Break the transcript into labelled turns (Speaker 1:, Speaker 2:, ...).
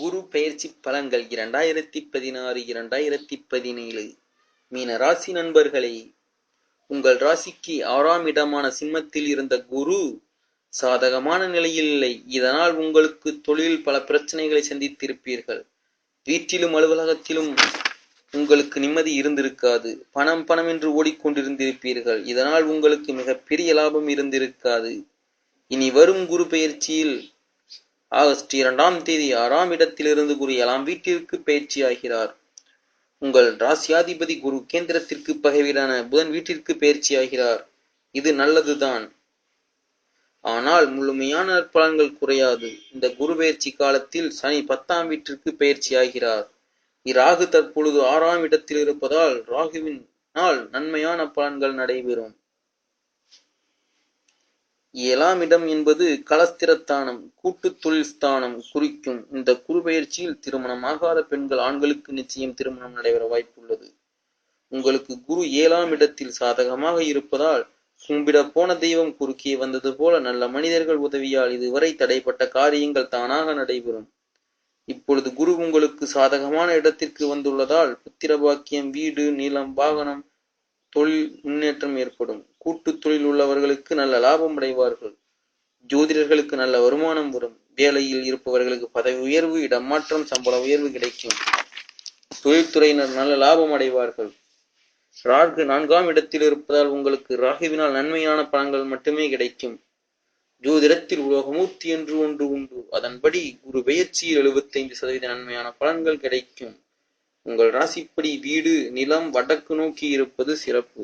Speaker 1: குரு பெயர்ச்சி பலன்கள் இரண்டாயிரத்தி பதினாறு இரண்டாயிரத்தி பதினேழு. மீன ராசி நண்பர்களே உங்கள் ராசிக்கு ஆறாம் இடமான சிம்மத்தில் இருந்த குரு சாதகமான நிலையில் இல்லை. இதனால் உங்களுக்கு தொழில் பல பிரச்சனைகளை சந்தித்திருப்பீர்கள். வீட்டிலும் அலுவலகத்திலும் உங்களுக்கு நிம்மதி இருந்திருக்காது. பணம் பணம் என்று ஓடிக்கொண்டிருந்திருப்பீர்கள். இதனால் உங்களுக்கு மிகப்பெரிய லாபம் இருந்திருக்காது. இனி வரும் குரு பெயர்ச்சியில் ஆகஸ்ட் இரண்டாம் தேதி ஆறாம் இடத்திலிருந்து குரு ஏழாம் வீட்டிற்கு பயிற்சியாகிறார். உங்கள் ராசியாதிபதி குரு கேந்திரத்திற்கு பகைவிடான புதன் வீட்டிற்கு பயிற்சியாகிறார். இது நல்லதுதான். ஆனால் முழுமையான நற்பலன்கள் குறையாது. இந்த குரு பயிற்சி காலத்தில் சனி பத்தாம் வீட்டிற்கு பயிற்சியாகிறார். இராகு தற்பொழுது ஆறாம் இடத்தில் இருப்பதால் ராகுவின் நாள் நன்மையான பலன்கள் நடைபெறும். ஏழாம் இடம் என்பது கலஸ்திரத்தானம் கூட்டு தொழில் ஸ்தானம் குறிக்கும் இந்த குரு திருமணம் ஆகாத பெண்கள் ஆண்களுக்கு நிச்சயம் திருமணம் நடைபெற வாய்ப்புள்ளது. உங்களுக்கு குரு ஏழாம் இடத்தில் சாதகமாக இருப்பதால் கும்பிட போன தெய்வம் குறுக்கே வந்தது போல நல்ல மனிதர்கள் உதவியால் இதுவரை தடைப்பட்ட காரியங்கள் தானாக நடைபெறும். இப்பொழுது குரு உங்களுக்கு சாதகமான இடத்திற்கு வந்துள்ளதால் புத்திர பாக்கியம் வீடு நிலம் வாகனம் தொழில் முன்னேற்றம் ஏற்படும். கூட்டு தொழில் உள்ளவர்களுக்கு நல்ல லாபம் அடைவார்கள். ஜோதிடர்களுக்கு நல்ல வருமானம் வரும். வேலையில் இருப்பவர்களுக்கு பதவி உயர்வு இடமாற்றம் சம்பள உயர்வு கிடைக்கும். தொழில்துறையினர் நல்ல லாபம் அடைவார்கள். ராகு நான்காம் இடத்தில் இருப்பதால் உங்களுக்கு ராகுவினால் நன்மையான பலன்கள் மட்டுமே கிடைக்கும். ஜோதிடத்தில் உலோகமூர்த்தி என்று ஒன்று உண்டு. அதன்படி குரு பெயர்ச்சியில் எழுபத்தைந்து சதவீத நன்மையான பலன்கள் கிடைக்கும். உங்கள் ராசிப்படி வீடு நிலம் வடக்கு நோக்கி இருப்பது சிறப்பு.